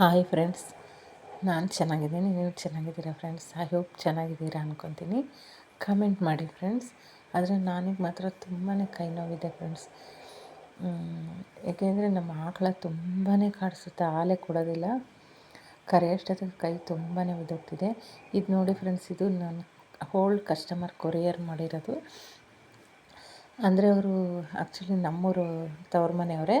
Hi friends ನಾನು ಚೆನ್ನಾಗಿದ್ದೀನಿ, ನೀವು ಚೆನ್ನಾಗಿದ್ದೀರಾ ಫ್ರೆಂಡ್ಸ್ ಐ ಹೋಪ್ ಚೆನ್ನಾಗಿದ್ದೀರಾ ಅಂದ್ಕೊತೀನಿ ಕಮೆಂಟ್ ಮಾಡಿ ಫ್ರೆಂಡ್ಸ್ ಆದರೆ ನನಗೆ ಮಾತ್ರ ತುಂಬಾ ಕೈ ನೋವಿದೆ ಫ್ರೆಂಡ್ಸ್ ಏಕೆಂದರೆ ನಮ್ಮ ಆಕಳ ತುಂಬಾ ಕಾಡಿಸುತ್ತೆ ಆಲೆ ಕೊಡೋದಿಲ್ಲ. ಕರೆ ಅಷ್ಟೊತ್ತಿಗೆ ಕೈ ತುಂಬಾ ಉದ್ದೋಗ್ತಿದೆ ಇದು ನೋಡಿ ಫ್ರೆಂಡ್ಸ್ ಇದು ನಾನು ಹೋಲ್ಡ್ ಕಸ್ಟಮರ್ ಕೊರಿಯರ್ ಮಾಡಿರೋದು. ಅಂದರೆ ಅವರು ಆ್ಯಕ್ಚುಲಿ ನಮ್ಮೂರು ತವ್ರ ಮನೆಯವರೇ.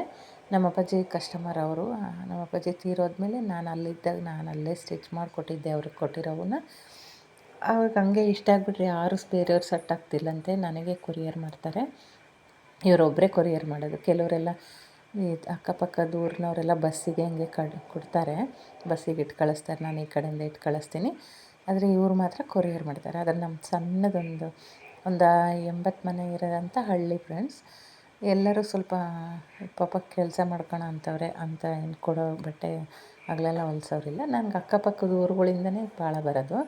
ನಮ್ಮ ಅಪ್ಪಾಜಿ ಕಸ್ಟಮರ್ ಅವರು ನಮ್ಮ ಅಪ್ಪಾಜಿ ತೀರೋದ್ಮೇಲೆ ನಾನು ಅಲ್ಲಿದ್ದಾಗ ನಾನು ಅಲ್ಲೇ ಸ್ಟಿಚ್ ಮಾಡಿಕೊಟ್ಟಿದ್ದೆ ಅವ್ರಿಗೆ ಕೊಟ್ಟಿರೋವನ್ನ. ಅವ್ರಿಗೆ ಹಂಗೆ ಇಷ್ಟ ಆಗಿಬಿಟ್ರೆ ಯಾರು ಬೇರೆಯವ್ರು ಸೆಟ್ ಆಗ್ತಿಲ್ಲಂತೆ, ನನಗೆ ಕೊರಿಯರ್ ಮಾಡ್ತಾರೆ. ಇವರೊಬ್ಬರೇ ಕೊರಿಯರ್ ಮಾಡೋದು. ಕೆಲವರೆಲ್ಲ ಈ ಅಕ್ಕಪಕ್ಕ ಊರಿನವರೆಲ್ಲ ಬಸ್ಸಿಗೆ ಹಂಗೆ ಕಡ್, ಕೊಡ್ತಾರೆ. ಬಸ್ಸಿಗೆ ಇಟ್ಟು ಕಳಿಸ್ತಾರೆ, ನಾನು ಈ ಕಡೆಯಿಂದ ಇಟ್ಟು ಕಳಿಸ್ತೀನಿ. ಆದರೆ ಇವ್ರು ಮಾತ್ರ ಕೊರಿಯರ್ ಮಾಡ್ತಾರೆ. ಆದರೆ ನಮ್ಮ ಸಣ್ಣದೊಂದು, ಒಂದು ಎಂಬತ್ತು ಮನೆ ಇರೋದಂಥ ಹಳ್ಳಿ ಫ್ರೆಂಡ್ಸ್ ಎಲ್ಲರೂ ಸ್ವಲ್ಪ ಪಾಪ ಕೆಲಸ ಮಾಡ್ಕೊಳ ಅಂತವ್ರೆ ಅಂತ ಏನು ಕೊಡೋ ಬಟ್ಟೆ ಹಗಲೆಲ್ಲ ಹೊಲ್ಸೋರಿಲ್ಲ. ನನಗೆ ಅಕ್ಕಪಕ್ಕದ ಊರುಗಳಿಂದನೇ ಭಾಳ ಬರೋದು.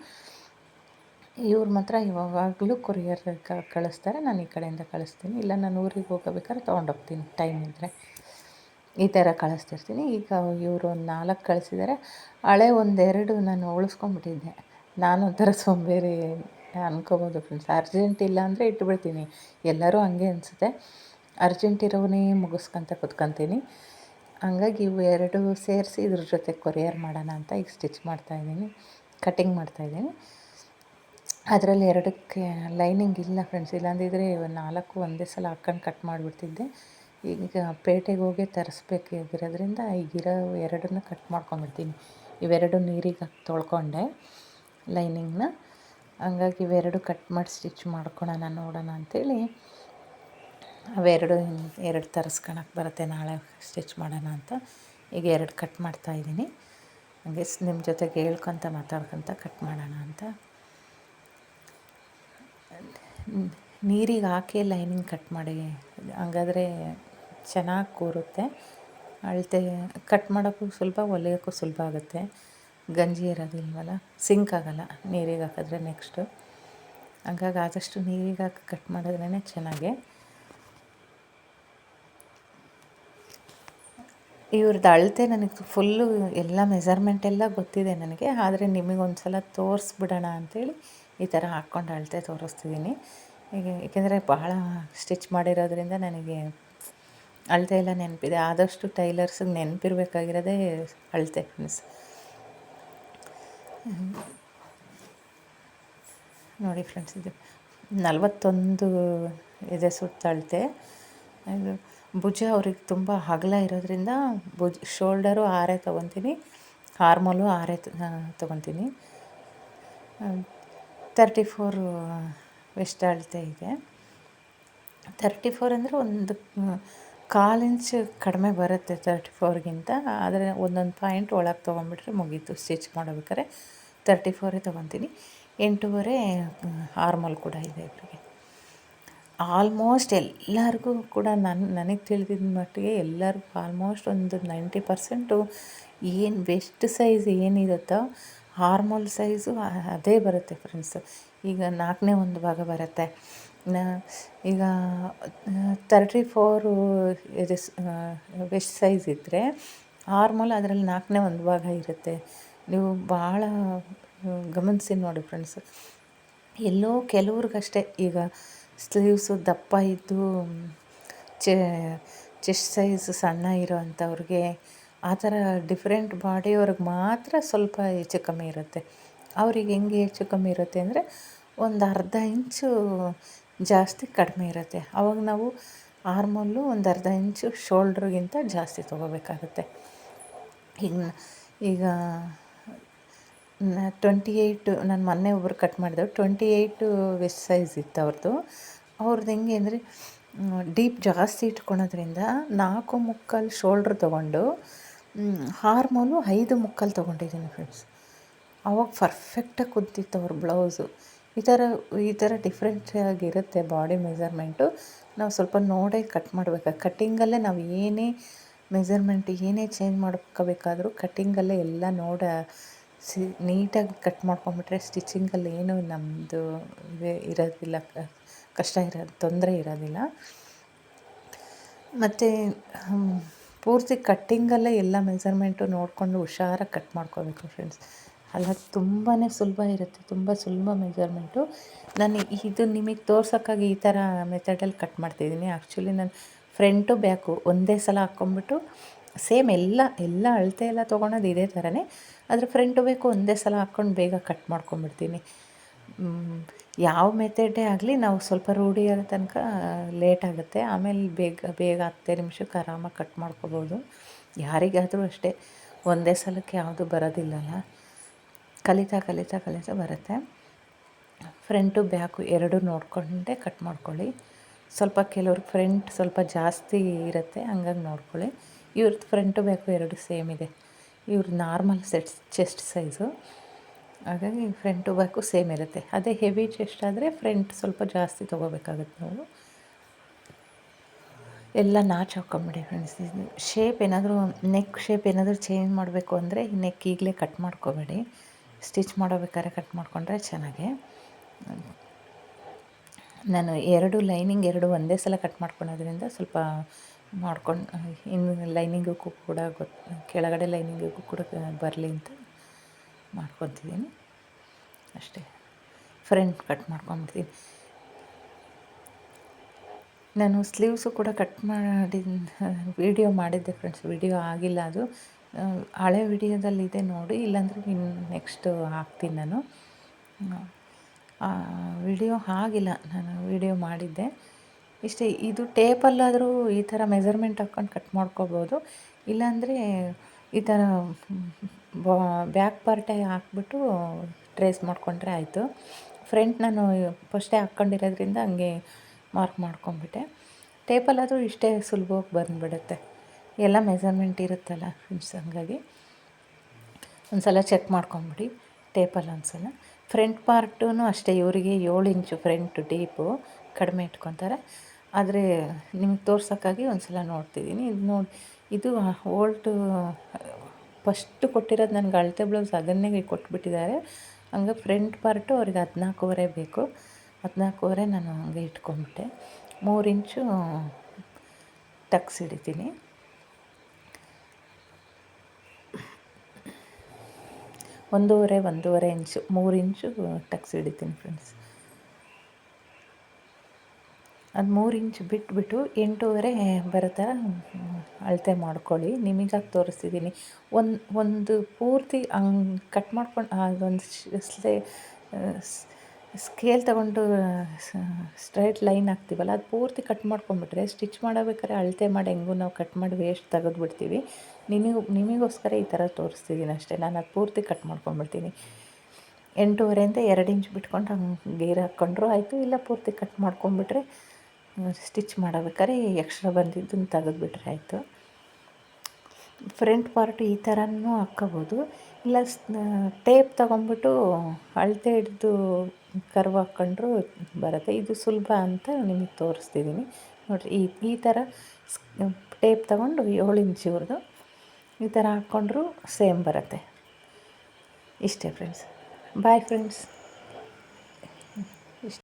ಇವ್ರ ಮಾತ್ರ ಯಾವಾಗಲೂ ಕೊರಿಯರ್ ಕಳಿಸ್ತಾರೆ. ನಾನು ಈ ಕಡೆಯಿಂದ ಕಳಿಸ್ತೀನಿ. ಇಲ್ಲ, ನಾನು ಊರಿಗೆ ಹೋಗಬೇಕಾದ್ರೆ ತೊಗೊಂಡೋಗ್ತೀನಿ ಟೈಮ್ ಇದ್ದರೆ ಈ ಥರ ಕಳಿಸ್ತಿರ್ತೀನಿ. ಈಗ ಇವರು ಒಂದು ನಾಲ್ಕು ಕಳಿಸಿದ್ದಾರೆ ಹಳೆ ಒಂದೆರಡು ನಾನು ಉಳಿಸ್ಕೊಂಬಿಟ್ಟಿದ್ದೆ. ನಾನು ಒಂಥರ ಸೋಂಬೇರಿ ಅನ್ಕೋಬೋದು. ಫ್ರೆಂಡ್ಸ್, ಅರ್ಜೆಂಟ್ ಇಲ್ಲ ಅಂದರೆ ಇಟ್ಬಿಡ್ತೀನಿ. ಎಲ್ಲರೂ ಹಂಗೆ ಅನಿಸುತ್ತೆ. ಅರ್ಜೆಂಟ್ ಇರೋವನ್ನೇ ಮುಗಿಸ್ಕೊಂತ ಕುತ್ಕೊತೀನಿ. ಹಂಗಾಗಿ ಇವು ಎರಡು ಸೇರಿಸಿ ಇದ್ರ ಜೊತೆ ಕೊರಿಯರ್ ಮಾಡೋಣ ಅಂತ ಈಗ ಸ್ಟಿಚ್ ಮಾಡ್ತಾಯಿದ್ದೀನಿ ಕಟ್ಟಿಂಗ್ ಮಾಡ್ತಾಯಿದ್ದೀನಿ ಅದರಲ್ಲಿ ಎರಡಕ್ಕೆ ಲೈನಿಂಗ್ ಇಲ್ಲ ಫ್ರೆಂಡ್ಸ್, ಇಲ್ಲಾಂದಿದ್ರೆ ನಾಲ್ಕು ಒಂದೇ ಸಲ ಹಾಕ್ಕೊಂಡು ಕಟ್ ಮಾಡಿಬಿಡ್ತಿದ್ದೆ. ಈಗ ಪೇಟೆಗೆ ಹೋಗಿ ತರಿಸ್ಬೇಕಾಗಿರೋದ್ರಿಂದ ಈಗಿರೋ ಎರಡನ್ನೂ ಕಟ್ ಮಾಡ್ಕೊಂಡ್ಬಿಡ್ತೀನಿ. ಇವೆರಡು ನೀರಿಗೆ ತೊಳ್ಕೊಂಡೆ ಲೈನಿಂಗ್ನ. ಹಂಗಾಗಿ ಇವೆರಡು ಕಟ್ ಮಾಡಿ ಸ್ಟಿಚ್ ಮಾಡ್ಕೊಳೋಣ, ನೋಡೋಣ ಅಂಥೇಳಿ ಅವೆರಡು ಎರಡು ತರಿಸ್ಕೊಳಕ್ಕೆ ಬರುತ್ತೆ, ನಾಳೆ ಸ್ಟಿಚ್ ಮಾಡೋಣ ಅಂತ. ಈಗ ಎರಡು ಕಟ್ ಮಾಡ್ತಾಯಿದ್ದೀನಿ ಹಂಗೆ ನಿಮ್ಮ ಜೊತೆಗೆ ಹೇಳ್ಕೊತ ಮಾತಾಡ್ಕೊತ ಕಟ್ ಮಾಡೋಣ ಅಂತ. ನೀರಿಗೆ ಹಾಕಿ ಲೈನಿಂಗ್ ಕಟ್ ಮಾಡಿ. ಹಂಗಾದ್ರೆ ಚೆನ್ನಾಗಿ ಕೂರುತ್ತೆ. ಅಳತೆ ಕಟ್ ಮಾಡೋಕ್ಕೂ ಸುಲಭ ಹೊಲಿಯೋಕ್ಕೂ ಸುಲಭ ಆಗುತ್ತೆ. ಗಂಜಿ ಇರೋದಿಲ್ವಲ್ಲ ಸಿಂಕ್ ಆಗೋಲ್ಲ ನೀರಿಗೆ ಹಾಕಿದ್ರೆ ನೆಕ್ಸ್ಟು. ಹಂಗಾಗಿ ಆದಷ್ಟು ನೀರಿಗೆ ಹಾಕಿ ಕಟ್ ಮಾಡಿದ್ರೇ ಚೆನ್ನಾಗೆ. ಇವ್ರದ್ದು ಅಳತೆ ನನಗೆ ಫುಲ್ಲು ಎಲ್ಲ ಮೆಸರ್ಮೆಂಟ್ ಎಲ್ಲ ಗೊತ್ತಿದೆ ನನಗೆ. ಆದರೆ ನಿಮಗೊಂದು ಸಲ ತೋರಿಸ್ಬಿಡೋಣ ಅಂಥೇಳಿ ಈ ಥರ ಹಾಕ್ಕೊಂಡು ಅಳತೆ ತೋರಿಸ್ತಿದ್ದೀನಿ ಈಗ ಏಕೆಂದರೆ ಬಹಳ ಸ್ಟಿಚ್ ಮಾಡಿರೋದ್ರಿಂದ ನನಗೆ ಅಳತೆ ಎಲ್ಲ ನೆನಪಿದೆ. ಆದಷ್ಟು ಟೈಲರ್ಸಿಗೆ ನೆನಪಿರ್ಬೇಕಾಗಿರೋದೇ ಅಳತೆ ಮೀನ್ಸ್ ನೋಡಿ ಫ್ರೆಂಡ್ಸ್, ಇದು ನಲವತ್ತೊಂದು ಇದೆ ಸುತ್ತಳತೆ ಇದು ಭುಜ ಅವ್ರಿಗೆ ತುಂಬ ಅಗಲ ಇರೋದ್ರಿಂದ ಭುಜ ಶೋಲ್ಡರು ಆರೇ ತೊಗೊತೀನಿ ಆರ್ಮೋಲು ಆರೇ ತೊಗೊತೀನಿ. ತರ್ಟಿ ಫೋರ್ ವೆಸ್ಟ್ ಅಳತೆ ಇದೆ. ತರ್ಟಿ ಫೋರ್ ಅಂದರೆ ಒಂದು ಕಾಲು ಇಂಚ್ ಕಡಿಮೆ ಬರುತ್ತೆ ತರ್ಟಿ ಫೋರ್ಗಿಂತ, ಆದರೆ ಒಂದೊಂದು ಪಾಯಿಂಟ್ ಒಳಗೆ ತೊಗೊಂಬಿಟ್ರೆ ಮುಗೀತು, ಸ್ಟಿಚ್ ಮಾಡಬೇಕಾದ್ರೆ. ತರ್ಟಿ ಫೋರೇ ತೊಗೊತೀನಿ. ಎಂಟೂವರೆ ಆರ್ಮಲ್ ಕೂಡ ಇದೆ ಇವರಿಗೆ ಆಲ್ಮೋಸ್ಟ್ ಎಲ್ಲರಿಗೂ ಕೂಡ ನನ್ನ ನನಗೆ ತಿಳಿದಿದ್ದ ಮಟ್ಟಿಗೆ ಎಲ್ಲರಿಗೂ ಆಲ್ಮೋಸ್ಟ್ ಒಂದು ನೈಂಟಿ ಪರ್ಸೆಂಟು ಏನು ವೆಸ್ಟ್ ಸೈಜ್ ಏನಿರುತ್ತೋ ಹಾರ್ಮೋಲ್ ಸೈಜು ಅದೇ ಬರುತ್ತೆ ಫ್ರೆಂಡ್ಸು. ಈಗ ನಾಲ್ಕನೇ ಒಂದು ಭಾಗ ಬರುತ್ತೆ. ಈಗ ತರ್ಟಿ ಫೋರು ವೆಸ್ಟ್ ಸೈಜ್ ಇದ್ದರೆ ಹಾರ್ಮೋಲ್ ಅದರಲ್ಲಿ ನಾಲ್ಕನೇ ಒಂದು ಭಾಗ ಇರುತ್ತೆ. ನೀವು ಭಾಳ, ಗಮನಿಸಿ ನೋಡಿ ಫ್ರೆಂಡ್ಸು. ಎಲ್ಲೋ ಕೆಲವ್ರಿಗಷ್ಟೇ ಈಗ ಸ್ಲೀವ್ಸು ದಪ್ಪ ಇದ್ದು ಚೆಸ್ಟ್ ಸೈಜ್ ಸಣ್ಣ ಇರೋವಂಥವ್ರಿಗೆ ಆ ಥರ ಡಿಫ್ರೆಂಟ್ ಬಾಡಿಯವ್ರಿಗೆ ಮಾತ್ರ ಸ್ವಲ್ಪ ಹೆಚ್ಚು ಕಮ್ಮಿ ಇರುತ್ತೆ. ಅವ್ರಿಗೆ ಹೆಂಗೆ ಹೆಚ್ಚು ಕಮ್ಮಿ ಇರುತ್ತೆ ಅಂದರೆ ಒಂದು ಅರ್ಧ ಇಂಚು ಜಾಸ್ತಿ ಕಡಿಮೆ ಇರುತ್ತೆ. ಅವಾಗ ನಾವು ಆರ್ಮಲ್ಲು ಒಂದು ಅರ್ಧ ಇಂಚು ಶೋಲ್ಡ್ರಿಗಿಂತ ಜಾಸ್ತಿ ತೊಗೋಬೇಕಾಗುತ್ತೆ. ಈಗ ಈಗ ಟ್ವೆಂಟಿ ಏಯ್ಟು, ನಾನು ಮೊನ್ನೆ ಒಬ್ಬರು ಕಟ್ ಮಾಡಿದೆವು ಟ್ವೆಂಟಿ ಏಯ್ಟು ವೆಸ್ಟ್ ಸೈಜ್ ಇತ್ತು ಅವ್ರದ್ದು ಅವ್ರದ್ದು ಹೆಂಗೆ ಅಂದರೆ ಡೀಪ್ ಜಾಸ್ತಿ ಇಟ್ಕೊಳೋದ್ರಿಂದ ನಾಲ್ಕು ಮುಕ್ಕಲ್ ಶೋಲ್ಡ್ರ್ ತೊಗೊಂಡು ಹಾರ್ಮೋನು ಐದು ಮುಕ್ಕಾಲು ತೊಗೊಂಡಿದ್ದೀನಿ ಫ್ರೆಂಡ್ಸ್ ಅವಾಗ ಪರ್ಫೆಕ್ಟಾಗಿ ಕುಂತಿತ್ತು ಅವ್ರ ಬ್ಲೌಸು ಈ ಥರ ಈ ಥರ ಡಿಫ್ರೆಂಟಾಗಿರುತ್ತೆ ಬಾಡಿ ಮೆಸರ್ಮೆಂಟು ನಾವು ಸ್ವಲ್ಪ ನೋಡೇ ಕಟ್ ಮಾಡಬೇಕು. ಕಟ್ಟಿಂಗಲ್ಲೇ ನಾವು ಏನೇ ಮೆಜರ್ಮೆಂಟ್ ಏನೇ ಚೇಂಜ್ ಮಾಡ್ಕೋಬೇಕಾದ್ರೂ ಕಟ್ಟಿಂಗಲ್ಲೇ ಎಲ್ಲ ನೋಡ ಸಿ, ನೀಟಾಗಿ ಕಟ್ ಮಾಡ್ಕೊಂಬಿಟ್ರೆ ಸ್ಟಿಚಿಂಗಲ್ಲಿ ಏನು ನಮ್ಮದು ಇರೋದಿಲ್ಲ, ಕಷ್ಟ ಇರೋದು, ತೊಂದರೆ ಇರೋದಿಲ್ಲ. ಮತ್ತು ಪೂರ್ತಿ ಕಟ್ಟಿಂಗಲ್ಲೇ ಎಲ್ಲ ಮೆಸರ್ಮೆಂಟು ನೋಡಿಕೊಂಡು ಹುಷಾರಾಗಿ ಕಟ್ ಮಾಡ್ಕೋಬೇಕು ಫ್ರೆಂಡ್ಸ್. ಅಲ್ಲ ತುಂಬಾ ಸುಲಭ ಇರುತ್ತೆ, ತುಂಬ ಸುಲಭ ಮೆಜರ್ಮೆಂಟು ನಾನು ಇದು ನಿಮಗೆ ತೋರ್ಸೋಕ್ಕಾಗಿ ಈ ಥರ ಮೆಥಡಲ್ಲಿ ಕಟ್ ಮಾಡ್ತಿದ್ದೀನಿ. ಆ್ಯಕ್ಚುಲಿ ನಾನು ಫ್ರಂಟು ಬ್ಯಾಕು ಒಂದೇ ಸಲ ಹಾಕ್ಕೊಂಬಿಟ್ಟು ಸೇಮ್ ಎಲ್ಲ ಎಲ್ಲ ಅಳತೆ ಎಲ್ಲ ತೊಗೊಳೋದು ಇದೇ ಥರನೇ. ಆದರೆ ಫ್ರಂಟ್ ಬೇಕು, ಒಂದೇ ಸಲ ಹಾಕ್ಕೊಂಡು ಬೇಗ ಕಟ್ ಮಾಡ್ಕೊಂಬಿಡ್ತೀನಿ ಯಾವ ಮೆಥಡೇ ಆಗಲಿ ನಾವು ಸ್ವಲ್ಪ ರೂಢಿ ಆಗೋ ತನಕ ಲೇಟ್ ಆಗುತ್ತೆ. ಆಮೇಲೆ ಬೇಗ ಬೇಗ ಹತ್ತೇ ನಿಮಿಷಕ್ಕೆ ಆರಾಮಾಗಿ ಕಟ್ ಮಾಡ್ಕೊಬೋದು. ಯಾರಿಗಾದರೂ ಅಷ್ಟೇ, ಒಂದೇ ಸಲಕ್ಕೆ ಯಾವುದು ಬರೋದಿಲ್ಲಲ್ಲ. ಕಲಿತಾ ಕಲಿತಾ ಕಲಿತಾ ಬರುತ್ತೆ. ಫ್ರಂಟು ಬ್ಯಾಕು ಎರಡು ನೋಡಿಕೊಂಡೇ ಕಟ್ ಮಾಡ್ಕೊಳ್ಳಿ. ಸ್ವಲ್ಪ ಕೆಲವ್ರಿಗೆ ಫ್ರಂಟ್ ಸ್ವಲ್ಪ ಜಾಸ್ತಿ ಇರುತ್ತೆ, ಹಂಗಾಗಿ ನೋಡ್ಕೊಳ್ಳಿ. ಇವ್ರದ್ದು ಫ್ರಂಟು ಬ್ಯಾಕು ಎರಡು ಸೇಮ್ ಇದೆ. ಇವ್ರದ್ದು ನಾರ್ಮಲ್ ಸೆಟ್ಸ್ ಚೆಸ್ಟ್ ಸೈಜು ಹಾಗಾಗಿ ಫ್ರಂಟು ಬ್ಯಾಕು ಸೇಮ್ ಇರುತ್ತೆ. ಅದೇ ಹೆವಿ ಚೆಸ್ಟ್ ಆದರೆ ಫ್ರಂಟ್ ಸ್ವಲ್ಪ ಜಾಸ್ತಿ ತೊಗೋಬೇಕಾಗುತ್ತೆ ನಾವು. ಎಲ್ಲ ನಾಚ್ ಹಾಕ್ಕೊಂಬಿಡಿ ಫ್ರೆಂಡ್ಸ್ ಶೇಪ್ ಏನಾದರೂ ನೆಕ್ ಶೇಪ್ ಏನಾದರೂ ಚೇಂಜ್ ಮಾಡಬೇಕು ಅಂದರೆ ಈ ನೆಕ್ ಈಗಲೇ ಕಟ್ ಮಾಡ್ಕೋಬೇಡಿ. ಸ್ಟಿಚ್ ಮಾಡೋಬೇಕಾದ್ರೆ ಕಟ್ ಮಾಡಿಕೊಂಡ್ರೆ ಚೆನ್ನಾಗೆ. ನಾನು ಎರಡು ಲೈನಿಂಗ್ ಎರಡು ಒಂದೇ ಸಲ ಕಟ್ ಮಾಡ್ಕೊಳೋದ್ರಿಂದ ಸ್ವಲ್ಪ ಮಾಡ್ಕೊಂಡು ಇನ್ನು ಲೈನಿಂಗಕ್ಕೂ ಕೂಡ ಗೊತ್ತು ಕೆಳಗಡೆ ಲೈನಿಂಗಿಗೂ ಕೂಡ ಬರಲಿ ಅಂತ ಮಾಡ್ಕೊತಿದ್ದೀನಿ. ಅಷ್ಟೇ. ಫ್ರಂಟ್ ಕಟ್ ಮಾಡ್ಕೊಂಬಿಡ್ತೀನಿ. ನಾನು ಸ್ಲೀವ್ಸು ಕೂಡ ಕಟ್ ಮಾಡಿ ವೀಡಿಯೋ ಮಾಡಿದ್ದೆ ಫ್ರೆಂಡ್ಸ್ ವೀಡಿಯೋ ಆಗಿಲ್ಲ ಅದು. ಹಳೆ ವಿಡಿಯೋದಲ್ಲಿದೆ ನೋಡಿ, ಇಲ್ಲಾಂದರೆ ಇನ್ನು ನೆಕ್ಸ್ಟ್ ಹಾಕ್ತೀನಿ ನಾನು. ವಿಡಿಯೋ ಆಗಿಲ್ಲ. ನಾನು ವಿಡಿಯೋ ಮಾಡಿದ್ದೆ. ಇಷ್ಟೇ, ಇದು ಟೇಪಲ್ಲಾದರೂ ಈ ಥರ ಮೆಸರ್ಮೆಂಟ್ ಹಾಕ್ಕೊಂಡು ಕಟ್ ಮಾಡ್ಕೋಬೋದು. ಇಲ್ಲಾಂದರೆ ಈ ಥರ ಬ್ಯಾಕ್ ಪಾರ್ಟೇ ಹಾಕ್ಬಿಟ್ಟು ಟ್ರೇಸ್ ಮಾಡಿಕೊಂಡ್ರೆ ಆಯಿತು. ಫ್ರಂಟ್ ನಾನು ಫಸ್ಟೇ ಹಾಕ್ಕೊಂಡಿರೋದ್ರಿಂದ ಹಂಗೆ ಮಾರ್ಕ್ ಮಾಡ್ಕೊಂಬಿಟ್ಟೆ. ಟೇಪಲ್ಲಾದರೂ ಇಷ್ಟೇ ಸುಲಭವಾಗಿ ಬಂದುಬಿಡುತ್ತೆ. ಎಲ್ಲ ಮೆಸರ್ಮೆಂಟ್ ಇರುತ್ತಲ್ಲ ಹಂಗಾಗಿ ಒಂದು ಸಲ ಚೆಕ್ ಮಾಡ್ಕೊಂಬಿಡಿ ಟೇಪಲ್ಲಿ ಒಂದು ಸಲ ಫ್ರಂಟ್ ಪಾರ್ಟೂ ಅಷ್ಟೇ, ಇವರಿಗೆ ಏಳು ಇಂಚು ಫ್ರಂಟ್ ಡೀಪು ಕಡಿಮೆ ಇಟ್ಕೊತಾರೆ. ಆದರೆ ನಿಮ್ಗೆ ತೋರ್ಸೋಕ್ಕಾಗಿ ಒಂದು ಸಲ ನೋಡ್ತಿದ್ದೀನಿ ಇದು ನೋಡಿ, ಇದು ಓಲ್ಟು ಫಸ್ಟ್ ಕೊಟ್ಟಿರೋದು ನನಗೆ ಅಳತೆ ಬ್ಲೌಸ್ ಅದನ್ನೇ ಕೊಟ್ಬಿಟ್ಟಿದ್ದಾರೆ. ಹಂಗೆ ಫ್ರಂಟ್ ಪಾರ್ಟು ಅವ್ರಿಗೆ ಹದಿನಾಲ್ಕೂವರೆ ಬೇಕು. ಹದಿನಾಲ್ಕೂವರೆ ನಾನು ಹಂಗೆ ಇಟ್ಕೊಂಬಿಟ್ಟೆ. ಮೂರು ಇಂಚು ಟಕ್ಸ್ ಹಿಡಿತೀನಿ ಒಂದೂವರೆ ಒಂದೂವರೆ ಇಂಚು, ಮೂರು ಇಂಚು ಟಕ್ಸ್ ಹಿಡಿತೀನಿ ಫ್ರೆಂಡ್ಸ್ ಅದು ಮೂರು ಇಂಚ್ ಬಿಟ್ಬಿಟ್ಟು ಎಂಟೂವರೆ ಬರೋ ಥರ ಅಳತೆ ಮಾಡ್ಕೊಳ್ಳಿ. ನಿಮಗಾಗಿ ತೋರಿಸ್ತಿದ್ದೀನಿ ಒಂದು ಒಂದು ಪೂರ್ತಿ ಹಂಗೆ ಕಟ್ ಮಾಡ್ಕೊಂಡು ಅದೊಂದು ಸ್ಲೇ ಸ್ಕೇಲ್ ತಗೊಂಡು ಸ್ಟ್ರೈಟ್ ಲೈನ್ ಹಾಕ್ತೀವಲ್ಲ, ಅದು ಪೂರ್ತಿ ಕಟ್ ಮಾಡ್ಕೊಂಡ್ಬಿಟ್ರೆ ಸ್ಟಿಚ್ ಮಾಡಬೇಕಾದ್ರೆ ಅಳತೆ ಮಾಡಿ ಹೆಂಗೂ ನಾವು ಕಟ್ ಮಾಡಿ ವೇಸ್ಟ್ ತೆಗೆದ್ಬಿಡ್ತೀವಿ. ನಿಮಗೂ, ನಿಮಗೋಸ್ಕರ ಈ ಥರ ತೋರಿಸ್ತಿದ್ದೀನಿ ಅಷ್ಟೇ. ನಾನು ಅದು ಪೂರ್ತಿ ಕಟ್ ಮಾಡ್ಕೊಂಬಿಡ್ತೀನಿ ಎಂಟೂವರೆಯಿಂದ ಎರಡು ಇಂಚ್ ಬಿಟ್ಕೊಂಡು ಹಂಗೆ ಗೇರ್ ಹಾಕ್ಕೊಂಡ್ರು ಆಯಿತು. ಇಲ್ಲ ಪೂರ್ತಿ ಕಟ್ ಮಾಡ್ಕೊಂಬಿಟ್ರೆ ಸ್ಟಿಚ್ ಮಾಡಬೇಕಾದ್ರೆ ಎಕ್ಸ್ಟ್ರಾ ಬಂದಿದ್ದನ್ನು ತೆಗೆದುಬಿಟ್ರೆ ಆಯಿತು. ಫ್ರಂಟ್ ಪಾರ್ಟ್ ಈ ಥರನೂ ಹಾಕ್ಕೋಬೋದು. ಇಲ್ಲ ಟೇಪ್ ತೊಗೊಂಬಿಟ್ಟು ಅಳತೆ ಹಿಡಿದು ಕರ್ವ್ ಹಾಕ್ಕೊಂಡ್ರು ಬರುತ್ತೆ. ಇದು ಸುಲಭ ಅಂತ ನಿಮಗೆ ತೋರಿಸ್ತಿದ್ದೀನಿ. ನೋಡಿರಿ, ಈ ಈ ಥರ ಟೇಪ್ ತಗೊಂಡು ಏಳು ಇಂಚಿವ್ರದ್ದು ಈ ಥರ ಹಾಕ್ಕೊಂಡ್ರು ಸೇಮ್ ಬರುತ್ತೆ. ಇಷ್ಟೇ, ಫ್ರೆಂಡ್ಸ್. ಬಾಯ್, ಫ್ರೆಂಡ್ಸ್.